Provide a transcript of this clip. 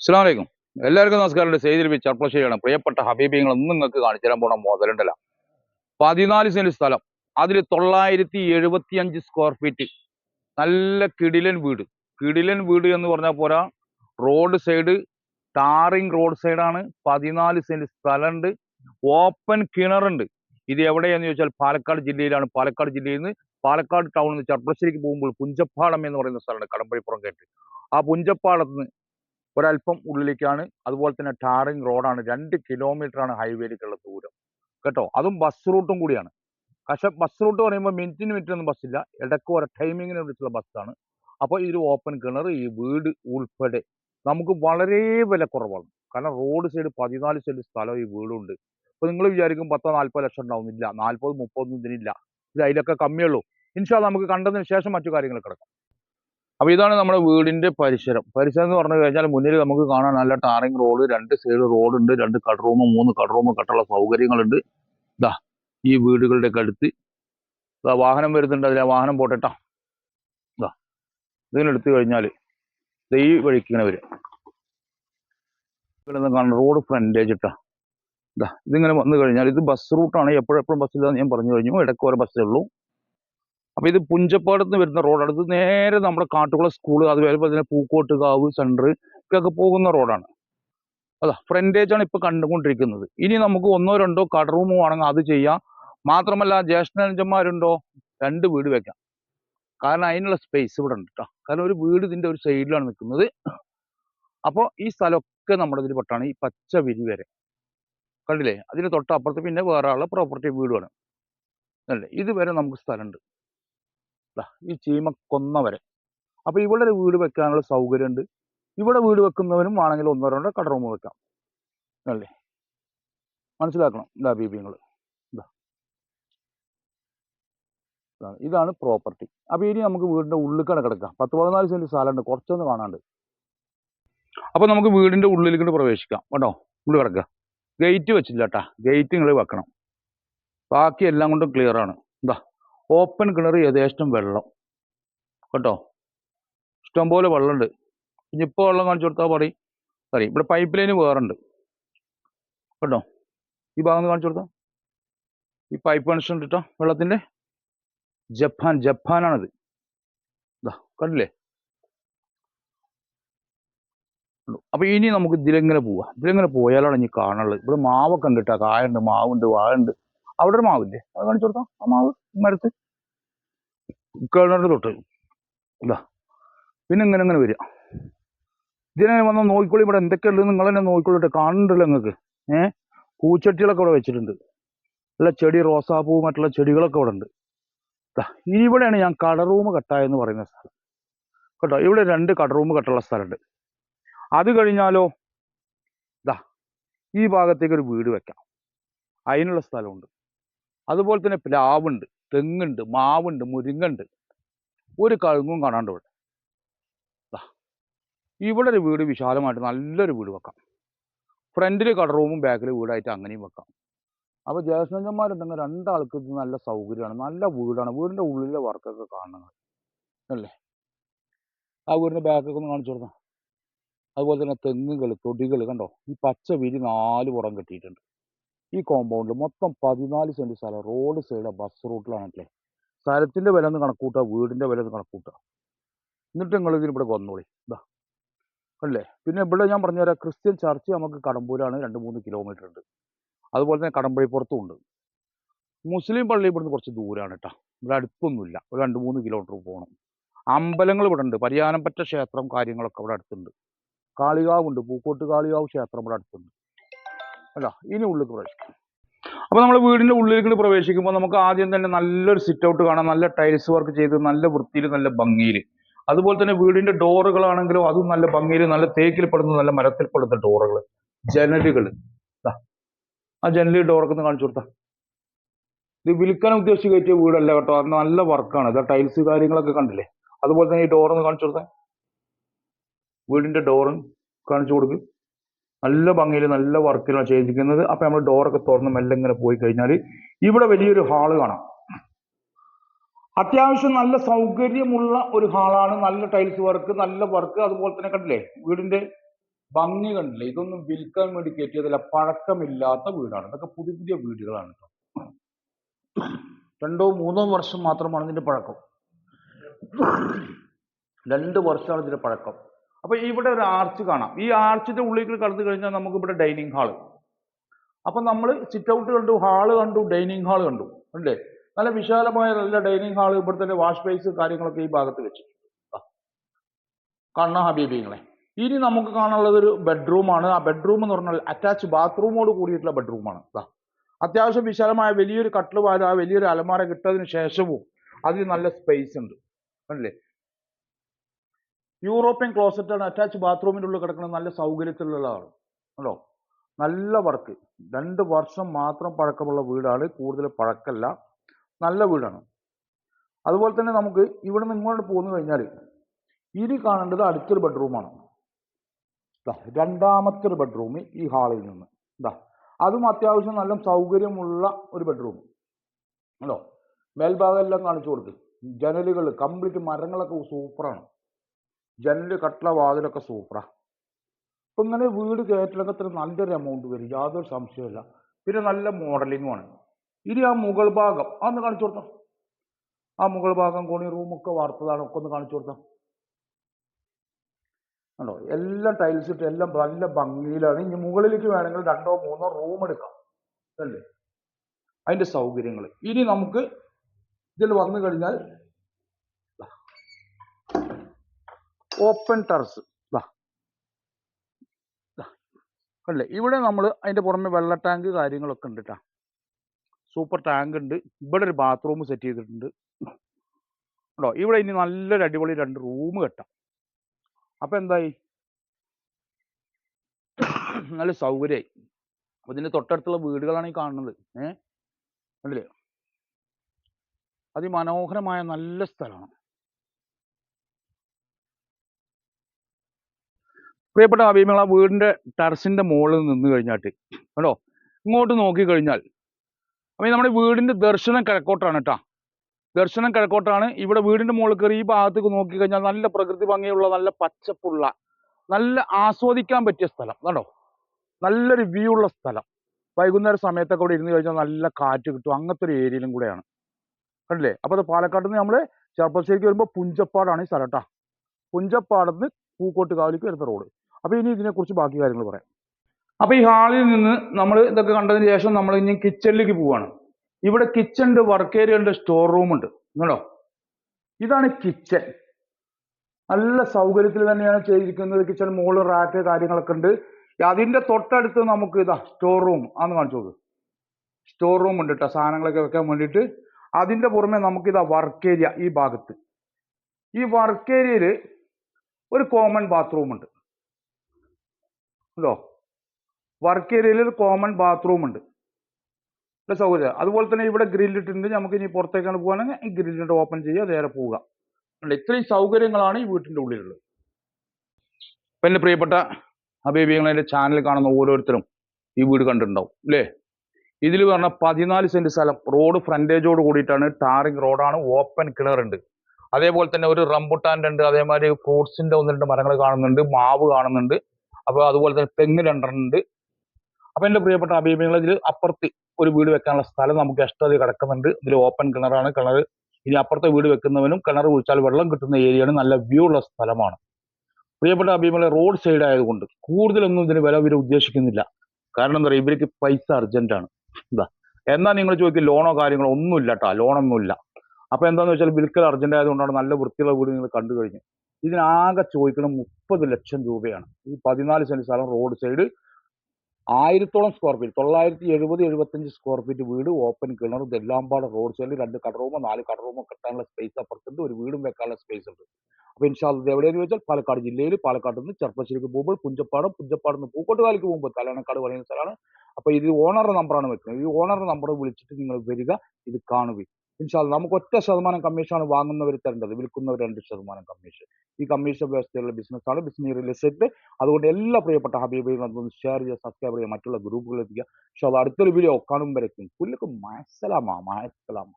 അസ്സാം വലൈക്കും എല്ലാവർക്കും നമസ്കാരം. സെയ്തിൽ ബി ചർപ്പശ്ശേരിയാണ് പ്രിയപ്പെട്ട ഹബീബിങ്ങൾ ഒന്നും നിങ്ങൾക്ക് കാണിച്ചു തരാൻ പോണ മുതലുണ്ടല്ല പതിനാല് സെന്റ് സ്ഥലം. അതിൽ തൊള്ളായിരത്തി എഴുപത്തി അഞ്ച് സ്ക്വയർ ഫീറ്റ് നല്ല കിടിലൻ വീട്. കിടിലൻ വീട് എന്ന് പറഞ്ഞാൽ പോരാ റോഡ് സൈഡ് ടാറിങ് റോഡ് സൈഡാണ് പതിനാല് സെന്റ് സ്ഥലമുണ്ട്. ഓപ്പൺ കിണറുണ്ട്. ഇത് എവിടെയാന്ന് ചോദിച്ചാൽ പാലക്കാട് ജില്ലയിലാണ്. പാലക്കാട് ജില്ലയിൽ നിന്ന് പാലക്കാട് ടൗണിൽ നിന്ന് ചെർപ്പശ്ശേരിക്ക് പോകുമ്പോൾ പുഞ്ചപ്പാടം എന്ന് പറയുന്ന സ്ഥലമുണ്ട് കടമ്പഴിപ്പുറം കേട്ട് ആ പുഞ്ചപ്പാടത്ത് നിന്ന് ഒരല്പം ഉള്ളിലേക്കാണ്. അതുപോലെ തന്നെ ടാറിങ് റോഡാണ്. രണ്ട് ആണ് ഹൈവേയിലേക്കുള്ള ദൂരം. കേട്ടോ? അതും ബസ് റൂട്ടും കൂടിയാണ്. പക്ഷെ ബസ് റൂട്ട് പറയുമ്പോൾ മിനിറ്റിന് മിനിറ്റ് ഒന്നും ബസ്സില്ല ഇടയ്ക്ക് ഒരു ടൈമിങ്ങിന് വിളിച്ചുള്ള ബസ്സാണ് അപ്പോൾ ഇതൊരു ഓപ്പൺ കിണർ ഈ വീട് ഉൾപ്പെടെ നമുക്ക് വളരെ വില കുറവാണ്. കാരണം റോഡ് സൈഡ് പതിനാല് സെന്റ് സ്ഥലം ഈ വീടുണ്ട്. അപ്പോൾ നിങ്ങൾ വിചാരിക്കും പത്തോ നാൽപ്പത് ലക്ഷം ഉണ്ടാവുന്നില്ല. നാൽപ്പത് മുപ്പതൊന്നും ഇതിനില്ല. ഇത് അതിലൊക്കെ കമ്മിയുള്ളൂ ഇൻഷാ നമുക്ക് കണ്ടതിന് ശേഷം മറ്റു കാര്യങ്ങൾ കിടക്കാം. അപ്പൊ ഇതാണ് നമ്മുടെ വീടിന്റെ പരിസരം. പരിസരം എന്ന് പറഞ്ഞു കഴിഞ്ഞാൽ മുന്നിൽ നമുക്ക് കാണാൻ നല്ല ടാറിങ് റോഡ് രണ്ട് സൈഡ് റോഡ് ഉണ്ട് രണ്ട് റൂമ് മൂന്ന് കടറൂം കട്ടുള്ള സൗകര്യങ്ങളുണ്ട്. ഇതാ ഈ വീടുകളുടെ ഒക്കെ അടുത്ത്. ഇതാ വാഹനം വരുന്നുണ്ട് അതിലെ. വാഹനം പോട്ടെട്ടാ. ഇതാ ഇതിനെടുത്ത് കഴിഞ്ഞാൽ ഈ വഴിക്ക് ഇങ്ങനെ വരും ഇവിടെ കാണാം റോഡ് ഫ്രണ്ടേജ് ഇട്ടാ. ഇതാ ഇതിങ്ങനെ വന്നു കഴിഞ്ഞാൽ ഇത് ബസ് റൂട്ടാണ് എപ്പോഴെപ്പോഴും ബസ്സില്ലാന്ന് ഞാൻ പറഞ്ഞു കഴിഞ്ഞു. ഇടയ്ക്ക് ഓരോ ബസ്സേ ഉള്ളൂ. അപ്പൊ ഇത് പുഞ്ചപ്പാടത്ത് നിന്ന് വരുന്ന റോഡാണ്. ഇത് നേരെ നമ്മുടെ കാട്ടുകുളം സ്കൂൾ അതുപോലെ തന്നെ പൂക്കോട്ട് കാവ് സെന്റർ ഒക്കെ പോകുന്ന റോഡാണ്. അതാ ഫ്രണ്ടേജ് ആണ് ഇപ്പൊ കണ്ടുകൊണ്ടിരിക്കുന്നത്. ഇനി നമുക്ക് ഒന്നോ രണ്ടോ കട റൂം വേണമെങ്കിൽ അത് ചെയ്യാം. മാത്രമല്ല ജ്യേഷ്ഠനഞ്ചന്മാരുണ്ടോ രണ്ട് വീട് വെക്കാം. കാരണം അതിനുള്ള സ്പേസ് ഇവിടെ ഉണ്ട് കേട്ടോ കാരണം ഒരു വീട് ഇതിന്റെ ഒരു സൈഡിലാണ് നിൽക്കുന്നത്. അപ്പോൾ ഈ സ്ഥലമൊക്കെ നമ്മുടെ ഇതിൽ പെട്ടാണ്. ഈ പച്ച വിരി വരെ. കണ്ടില്ലേ? അതിന് തൊട്ടപ്പുറത്ത് പിന്നെ വേറെ ആളുടെ പ്രോപ്പർട്ടി വീടുമാണ്. അല്ലേ? ഇതുവരെ നമുക്ക് സ്ഥലമുണ്ട്. ഈ ചീമ കൊന്നവരെ. അപ്പോൾ ഇവിടെ വീട് വെക്കാനുള്ള സൗകര്യമുണ്ട്. ഇവിടെ വീട് വെക്കുന്നവനും വേണമെങ്കിൽ ഒന്നോ രണ്ടോ കട റൂം വെക്കാം. അല്ലേ? മനസ്സിലാക്കണം ഇതാ ബീബിങ്ങൾ ഇതാ ഇതാണ്. പ്രോപ്പർട്ടി. അപ്പോൾ ഇനി നമുക്ക് വീടിന്റെ ഉള്ളിലേക്കാണ് കിടക്കാം. പത്ത് പതിനാല് സെന്റ് സ്ഥലമുണ്ട്. കുറച്ചൊന്ന് കാണാണ്ട്. അപ്പോൾ നമുക്ക് വീടിന്റെ ഉള്ളിലേക്ക് പ്രവേശിക്കാം. കേട്ടോ ഉള്ളിൽ കിടക്കുക. ഗേറ്റ് വെച്ചില്ല കേട്ടാ. ഗേറ്റ് നിങ്ങൾ വെക്കണം. ബാക്കി എല്ലാം കൊണ്ടും ക്ലിയർ ആണ്. എന്താ ഓപ്പൺ കിണർ യഥേഷ്ടം വെള്ളം. കേട്ടോ? ഇഷ്ടംപോലെ വെള്ളമുണ്ട്. ഇനി ഇപ്പോൾ വെള്ളം കാണിച്ചു കൊടുത്താൽ പറയും പറയും ഇവിടെ പൈപ്പ് ലൈന് വേറുണ്ട്. കേട്ടോ? ഈ ഭാഗം കാണിച്ചു കൊടുത്താൽ ഈ പൈപ്പ് കണക്ഷൻ ഉണ്ട് കേട്ടോ വെള്ളത്തിന്റെ. ജപ്പാൻ ജപ്പാനാണിത്. ഇതാ കണ്ടില്ലേ. അപ്പൊ ഇനി നമുക്ക് ഇതിലെങ്ങനെ പോവാ? ഇതിലെങ്ങനെ പോയാലാണ് ഇനി കാണുള്ളത് ഇവിടെ മാവൊക്കെ ഉണ്ട് കേട്ടോ കായുണ്ട് മാവുണ്ട് വാഴുണ്ട് അവിടെ ഒരു മാവില്ലേ? അത് കാണിച്ചു കൊടുത്താ? ആ മാവ് മരത്ത് കിണറിന്റെ തൊട്ട്. ഇതാ. പിന്നെ ഇങ്ങനെ ഇങ്ങനെ വരിക. ഇതിനെ വന്ന നോക്കിക്കോളി ഇവിടെ എന്തൊക്കെയുള്ളത് നിങ്ങൾ തന്നെ നോയിക്കോളിട്ട് കാണുന്നുണ്ടല്ലോ നിങ്ങൾക്ക്? ഏ? പൂച്ചട്ടികളൊക്കെ ഇവിടെ വെച്ചിട്ടുണ്ട്. നല്ല ചെടി റോസാപ്പൂ മറ്റുള്ള ചെടികളൊക്കെ ഇവിടെ ഉണ്ട് ഇവിടെയാണ് ഞാൻ കടറൂം കട്ടായ എന്ന് പറയുന്ന സ്ഥലം. കേട്ടോ ഇവിടെ രണ്ട് കടറൂം കട്ടുള്ള സ്ഥലമുണ്ട്. അത് കഴിഞ്ഞാലോ ഇതാ ഈ ഭാഗത്തേക്ക് ഒരു വീട് വെക്കാം. അതിനുള്ള സ്ഥലമുണ്ട്. അതുപോലെ തന്നെ പ്ലാവുണ്ട് തെങ്ങുണ്ട് മാവുണ്ട് മുരിങ്ങുണ്ട്. ഒരു കഴുങ്ങും കാണാണ്ട് ഇവിടെ. ഇവിടെ ഒരു വീട് വിശാലമായിട്ട് നല്ലൊരു വീട് വെക്കാം. ഫ്രണ്ടിൽ കടറൂമും ബാക്കിൽ വീടായിട്ട് അങ്ങനെയും വെക്കാം. അപ്പോൾ ജ്യേഷ്ഠന്മാരുണ്ടെങ്കിൽ രണ്ടാൾക്ക് ഇത് നല്ല സൗകര്യമാണ്. നല്ല വീടാണ്. വീടിന്റെ ഉള്ളിലെ വർക്കൊക്കെ കാണണം. അല്ലേ? ആ വീടിന്റെ ബാക്കൊക്കെ ഒന്ന് കാണിച്ചു കൊടുക്കാം അതുപോലെ തന്നെ തെങ്ങുകൾ തൊടികൾ കണ്ടോ? ഈ പച്ച വിരി നാല് പുറം കെട്ടിയിട്ടുണ്ട്. ഈ കോമ്പൗണ്ടിൽ മൊത്തം പതിനാല് സെന്റ് സ്ഥലം റോഡ് സൈഡ് ബസ് റൂട്ടിലാണല്ലേ സ്ഥലത്തിന്റെ വില ഒന്ന് കണക്കൂട്ടുക വീടിന്റെ വില ഒന്ന് കണക്കൂട്ടുക എന്നിട്ട് നിങ്ങൾ ഇതിന് ഇവിടെ വന്നോളി. ഇതാ അല്ലേ? പിന്നെ ഇവിടെ ഞാൻ പറഞ്ഞു പറഞ്ഞുതരാം ക്രിസ്ത്യൻ ചർച്ച് നമുക്ക് കടമ്പൂരാണ് രണ്ട് മൂന്ന് കിലോമീറ്റർ ഉണ്ട്. അതുപോലെ തന്നെ കടമ്പഴിപ്പുറത്തും ഉണ്ട്. മുസ്ലിം പള്ളി ഇവിടുന്ന് കുറച്ച് ദൂരമാണ് കേട്ടോ ഇവിടെ അടുത്തൊന്നുമില്ല. ഒരു രണ്ട് മൂന്ന് കിലോമീറ്റർ പോകണം അമ്പലങ്ങൾ ഇവിടെ ഉണ്ട്. പരിയാനപ്പറ്റ ക്ഷേത്രം കാര്യങ്ങളൊക്കെ ഇവിടെ അടുത്തുണ്ട്. കാളികാവുണ്ട്. പൂക്കോട്ട് കാളികാവ് ക്ഷേത്രം ഇവിടെ അടുത്തുണ്ട്. അല്ല ഇനി ഉള്ളിൽ പ്രവേശിക്കും. അപ്പൊ നമ്മൾ വീടിന്റെ ഉള്ളിലേക്ക് പ്രവേശിക്കുമ്പോൾ നമുക്ക് ആദ്യം തന്നെ നല്ലൊരു സിറ്റ് ഔട്ട് കാണാം നല്ല ടൈൽസ് വർക്ക് ചെയ്ത് നല്ല വൃത്തിയിൽ നല്ല ഭംഗിയിൽ അതുപോലെ തന്നെ വീടിന്റെ ഡോറുകളാണെങ്കിലും അതും നല്ല ഭംഗിയിൽ നല്ല തേക്കിൽ പെടുന്ന നല്ല മരത്തിൽ പെടുന്ന ഡോറുകൾ ജനലുകൾ ആ ജനലി ഡോറൊക്കെ ഒന്ന് കാണിച്ചു കൊടുത്താ. ഇത് വിൽക്കാൻ ഉദ്ദേശിച്ച് കയറ്റിയ വീടല്ല കേട്ടോ അത് നല്ല വർക്കാണ് ഇത് ടൈൽസ് കാര്യങ്ങളൊക്കെ കണ്ടില്ലേ? അതുപോലെ തന്നെ ഈ ഡോറൊന്ന് കാണിച്ചു കൊടുത്താ. വീടിന്റെ ഡോറും കാണിച്ചു കൊടുക്കും. നല്ല ഭംഗിയിൽ നല്ല വർക്കിലാണ് ചെയ്തിരിക്കുന്നത്. അപ്പൊ നമ്മൾ ഡോറൊക്കെ തുറന്ന് മെല്ലെ ഇങ്ങനെ പോയി കഴിഞ്ഞാൽ ഇവിടെ വലിയൊരു ഹാൾ കാണാം. അത്യാവശ്യം നല്ല സൗകര്യമുള്ള ഒരു ഹാളാണ് നല്ല ടൈൽസ് വർക്ക് നല്ല വർക്ക് അതുപോലെ തന്നെ കണ്ടില്ലേ വീടിന്റെ ഭംഗി കണ്ടില്ലേ? ഇതൊന്നും വിൽക്കാൻ വേണ്ടി കയറ്റിയതല്ല. പഴക്കമില്ലാത്ത വീടാണ്. ഇതൊക്കെ പുതിയ പുതിയ വീടുകളാണ് കേട്ടോ രണ്ടോ മൂന്നോ വർഷം മാത്രമാണ് ഇതിന്റെ പഴക്കം. രണ്ട് വർഷമാണ് ഇതിന്റെ പഴക്കം. അപ്പൊ ഇവിടെ ഒരു ആർച്ച് കാണാം. ഈ ആർച്ചിന്റെ ഉള്ളിൽ കടന്നു കഴിഞ്ഞാൽ നമുക്ക് ഇവിടെ ഡൈനിങ് ഹാൾ അപ്പൊ നമ്മൾ സിറ്റ് ഔട്ട് കണ്ടു ഹാൾ കണ്ടു ഡൈനിങ് ഹാൾ കണ്ടു. അല്ലേ? നല്ല വിശാലമായ നല്ല ഡൈനിങ് ഹാൾ ഇവിടെ തന്നെ വാഷ് ബേസ് കാര്യങ്ങളൊക്കെ ഈ ഭാഗത്ത് വെച്ചിട്ടുണ്ട്. കാണണം കാണാം ഹബീബിങ്ങളെ? ഇനി നമുക്ക് കാണാനുള്ളത് ഒരു ബെഡ്റൂമാണ് ആ ബെഡ്റൂം എന്ന് പറഞ്ഞാൽ അറ്റാച്ച് ബാത്റൂമോട് കൂടിയിട്ടുള്ള ബെഡ്റൂമാണ്. അത്യാവശ്യം വിശാലമായ വലിയൊരു കട്ടിൽ വാര വലിയൊരു അലമാര കിട്ടതിന് ശേഷവും അതിൽ നല്ല സ്പേസ് ഉണ്ട്. അല്ലേ? യൂറോപ്യൻ ക്ലോസറ്റ് ആണ് അറ്റാച്ച് ബാത്റൂമിന്റെ ഉള്ളിൽ കിടക്കുന്നത്. നല്ല സൗകര്യത്തിലുള്ളതാണ്. കണ്ടോ? നല്ല വർക്ക്. രണ്ട് വർഷം മാത്രം പഴക്കമുള്ള വീടാണ്. കൂടുതൽ പഴക്കമല്ല നല്ല വീടാണ്. അതുപോലെ തന്നെ നമുക്ക് ഇവിടെ നിന്ന് ഇങ്ങോട്ട് പോന്നു കഴിഞ്ഞാൽ ഇനി കാണേണ്ടത് അടുത്തൊരു ബെഡ്റൂമാണ്. രണ്ടാമത്തെ ഒരു ബെഡ്റൂം ഈ ഹാളിൽ നിന്ന്. ഇതാ അതും അത്യാവശ്യം നല്ല സൗകര്യമുള്ള ഒരു ബെഡ്റൂം. അല്ലോ മേൽഭാഗം എല്ലാം കാണിച്ചു കൊടുക്ക്. ജനലുകൾ കംപ്ലീറ്റ് മരങ്ങളൊക്കെ സൂപ്പറാണ്. ജനൽ കട്ടള വാതിലൊക്കെ സൂപ്പറാ അപ്പം ഇങ്ങനെ വീട് കയറ്റിലൊക്കെ ഇത്ര നല്ലൊരു എമൗണ്ട് വരും. യാതൊരു സംശയമില്ല പിന്നെ നല്ല മോഡലിങ്ങുമാണ് ഇനി ആ മുകൾ ഭാഗം അതൊന്ന് കാണിച്ചു കൊടുത്തോ. ആ മുകൾ ഭാഗം കോണി റൂമൊക്കെ വാർത്തതാണ് ഒക്കെ ഒന്ന് കാണിച്ചു കൊടുത്തോ. കണ്ടോ? എല്ലാം ടൈൽസ് ഇട്ട് എല്ലാം നല്ല ഭംഗിയിലാണ്. ഇനി മുകളിലേക്ക് വേണമെങ്കിൽ രണ്ടോ മൂന്നോ റൂം എടുക്കാം. അല്ലേ? അതിന്റെ സൗകര്യങ്ങൾ ഇനി നമുക്ക് ഇതിൽ വന്നു കഴിഞ്ഞാൽ ഓപ്പൺ ടെറസ്. അല്ലേ? ഇവിടെ നമ്മൾ അതിന്റെ പുറമെ വെള്ള ടാങ്ക് കാര്യങ്ങളൊക്കെ ഉണ്ട് കേട്ടോ സൂപ്പർ ടാങ്ക് ഉണ്ട്. ഇവിടെ ഒരു ബാത്റൂം സെറ്റ് ചെയ്തിട്ടുണ്ട്. കേട്ടോ ഇവിടെ ഇനി നല്ലൊരു അടിപൊളി രണ്ട് റൂം കെട്ടാം. അപ്പം എന്തായി? നല്ല സൗകര്യമായി അപ്പം ഇതിന്റെ തൊട്ടടുത്തുള്ള വീടുകളാണ് ഈ കാണുന്നത്. ഏഹ് കണ്ടില്ലേ അതിമനോഹരമായ നല്ല സ്ഥലമാണ്. പ്രിയപ്പെട്ട അഭിമുഖ വീടിന്റെ ടെറസിന്റെ മുകളിൽ നിന്ന് കഴിഞ്ഞാട്ട് കണ്ടോ? ഇങ്ങോട്ട് നോക്കി കഴിഞ്ഞാൽ. അപ്പൊ നമ്മുടെ വീടിന്റെ ദർശനം കിഴക്കോട്ടാണ് കേട്ടോ. ദർശനം കിഴക്കോട്ടാണ്. ഇവിടെ വീടിന്റെ മുകളിൽ കയറി ഈ ഭാഗത്തേക്ക് നോക്കി കഴിഞ്ഞാൽ നല്ല പ്രകൃതി ഭംഗിയുള്ള നല്ല പച്ചപ്പുള്ള നല്ല ആസ്വദിക്കാൻ പറ്റിയ സ്ഥലം. കണ്ടോ? നല്ലൊരു വ്യൂ ഉള്ള സ്ഥലം. വൈകുന്നേര സമയത്തൊക്കെ ഇവിടെ ഇരുന്ന് കഴിഞ്ഞാൽ നല്ല കാറ്റ് കിട്ടും. അങ്ങനത്തെ ഒരു ഏരിയയിലും കൂടെയാണ്. കണ്ടില്ലേ? അപ്പോൾ അത് പാലക്കാട് നിന്ന് നമ്മൾ ചെറുപ്പശ്ശേരിക്ക് വരുമ്പോൾ പുഞ്ചപ്പാടാണ് ഈ സ്ഥലം കേട്ടോ. പുഞ്ചപ്പാടത്ത് പൂക്കോട്ടുകാവിലേക്ക് വരുന്ന റോഡ് അപ്പൊ ഇനി ഇതിനെക്കുറിച്ച് ബാക്കി കാര്യങ്ങൾ പറയാം. അപ്പോൾ ഈ ഹാളിൽ നിന്ന് നമ്മൾ ഇതൊക്കെ കണ്ടതിന് ശേഷം നമ്മൾ ഇനി കിച്ചണിലേക്ക് പോവാണ്. ഇവിടെ കിച്ചൺ ഉണ്ട് വർക്ക് ഏരിയ ഉണ്ട് സ്റ്റോർ റൂം ഉണ്ട്. കണ്ടോ? ഇതാണ് കിച്ചൺ നല്ല സൗകര്യത്തിൽ തന്നെയാണ് ചെയ്തിരിക്കുന്നത്. കിച്ചൺ മുകളിൽ റാക്ക് കാര്യങ്ങളൊക്കെ ഉണ്ട്. അതിന്റെ തൊട്ടടുത്ത് നമുക്ക് ഇതാ സ്റ്റോർ റൂം ആന്ന് കാണിച്ചു നോക്ക് സ്റ്റോർ റൂം ഉണ്ട് കേട്ടോ സാധനങ്ങളൊക്കെ വെക്കാൻ വേണ്ടിയിട്ട്. അതിന്റെ പുറമെ നമുക്ക് ഇതാ വർക്ക് ഏരിയ ഈ ഭാഗത്ത്. ഈ വർക്ക് ഏരിയയിൽ ഒരു കോമൺ ബാത്റൂം ഉണ്ട്. ഉണ്ടോ? വർക്ക് ഏരിയയിൽ ഒരു കോമൺ ബാത്റൂം ഉണ്ട്. സൗകര്യം. അതുപോലെ തന്നെ ഇവിടെ ഗ്രില്ലിട്ടുണ്ട് നമുക്ക് ഇനി പുറത്തേക്കാണ് പോകുകയാണെങ്കിൽ ഈ ഗ്രില്ലിട്ട് ഓപ്പൺ ചെയ്യുക നേരെ പോവുക. ഇത്രയും സൗകര്യങ്ങളാണ് ഈ വീട്ടിന്റെ ഉള്ളിലുള്ളത്. അപ്പം എന്റെ പ്രിയപ്പെട്ട അഭിപ്രായങ്ങൾ എന്റെ ചാനൽ കാണുന്ന ഓരോരുത്തരും ഈ വീട് കണ്ടിട്ടുണ്ടാവും അല്ലേ ഇതിൽ പറഞ്ഞ പതിനാല് സെന്റ് സ്ഥലം. റോഡ് ഫ്രണ്ടേജോട് കൂടിയിട്ടാണ് ടാറിങ് റോഡാണ് ഓപ്പൺ കിണറുണ്ട്. അതേപോലെ തന്നെ ഒരു റംബുട്ടാന്റെ ഉണ്ട് അതേമാതിരി ഫ്രൂട്ട്സിന്റെ ഒന്ന് രണ്ട് മരങ്ങൾ കാണുന്നുണ്ട് മാവ് കാണുന്നുണ്ട്. അപ്പോൾ അതുപോലെ തന്നെ തെങ്ങ് രണ്ടെണ്ണുണ്ട്. അപ്പൊ എന്റെ പ്രിയപ്പെട്ട അഭിമുഖങ്ങൾ ഇതിൽ അപ്പുറത്ത് ഒരു വീട് വെക്കാനുള്ള സ്ഥലം നമുക്ക് എക്സ്ട്രാ കിടക്കുന്നുണ്ട്. ഇതിൽ ഓപ്പൺ കിണറാണ് കിണർ ഇനി അപ്പുറത്തെ വീട് വെക്കുന്നവനും കിണർ കുഴിച്ചാൽ വെള്ളം കിട്ടുന്ന ഏരിയയാണ് നല്ല വ്യൂ ഉള്ള സ്ഥലമാണ്. പ്രിയപ്പെട്ട അഭിമുഖങ്ങളെ റോഡ് സൈഡ് ആയതുകൊണ്ട് കൂടുതലൊന്നും ഇതിന് വില ഇവർ ഉദ്ദേശിക്കുന്നില്ല. കാരണം എന്താ പറയുക ഇവർക്ക് പൈസ അർജന്റ് ആണ്. എന്താ എന്നാൽ നിങ്ങൾ ചോദിക്കും ലോണോ കാര്യങ്ങളോ ഒന്നുമില്ല കേട്ടോ ലോണൊന്നുമില്ല അപ്പോൾ എന്താന്ന് വെച്ചാൽ വിൽക്കൽ അർജന്റ് ആയതുകൊണ്ടാണ് നല്ല വൃത്തിയുള്ള വീട് നിങ്ങൾ കണ്ടു കഴിഞ്ഞു. ഇതിനാകെ ചോദിക്കണം മുപ്പത് ലക്ഷം രൂപയാണ്. ഈ പതിനാല് സെന്റ് സ്ഥലം റോഡ് സൈഡ് ആയിരത്തോളം സ്ക്വയർ ഫീറ്റ് തൊള്ളായിരത്തി എഴുപത് എഴുപത്തഞ്ച് സ്ക്വയർ ഫീറ്റ് വീട് ഓപ്പൺ കിണർ ഇതെല്ലാം റോഡ് സൈഡിൽ രണ്ട് കടറൂമോ നാല് കടറൂമോ കെട്ടാനുള്ള സ്പേസ് അപ്പുറത്തുണ്ട് ഒരു വീടും വെക്കാനുള്ള സ്പേസ് ഉണ്ട്. അപ്പൊ ഇൻഷാൽ ഇത് എവിടെയെന്ന് ചോദിച്ചാൽ പാലക്കാട് ജില്ലയിൽ പാലക്കാട് നിന്ന് ചെറുപ്പശ്ശേരിക്ക് പോകുമ്പോൾ പുഞ്ചപ്പാടം പുഞ്ചപ്പാട് നിന്ന് പൂക്കോട്ടുകാലിക്ക് പോകുമ്പോൾ തലയണക്കാട് പറയുന്ന സ്ഥലമാണ്. അപ്പൊ ഇത് ഓണറുടെ നമ്പറാണ് വെക്കുന്നത്. ഈ ഓണറുടെ നമ്പർ വിളിച്ചിട്ട് നിങ്ങൾ വരിക ഇത് കാണുക ഇൻഷാൽ നമുക്ക് ഒറ്റ ശതമാനം കമ്മീഷനാണ് വാങ്ങുന്നവർ തരേണ്ടത്. വിൽക്കുന്നവർ രണ്ട് ശതമാനം കമ്മീഷൻ. ഈ കമ്മീഷൻ വ്യവസ്ഥയുള്ള ബിസിനസ്സാണ് ബിസിനസ് റിയൽ എസ്റ്റേറ്റ് അതുകൊണ്ട് എല്ലാ പ്രിയപ്പെട്ട ഹബീബുകളും ഷെയർ ചെയ്യുക സബ്സ്ക്രൈബ് ചെയ്യുക മറ്റുള്ള ഗ്രൂപ്പുകളിൽ എത്തിക്കുക. പക്ഷെ അത് അടുത്തൊരു വീഡിയോ കാണുമ്പോഴേക്കും പുല്ലക്കും മയസലാമാ മയസലാമാ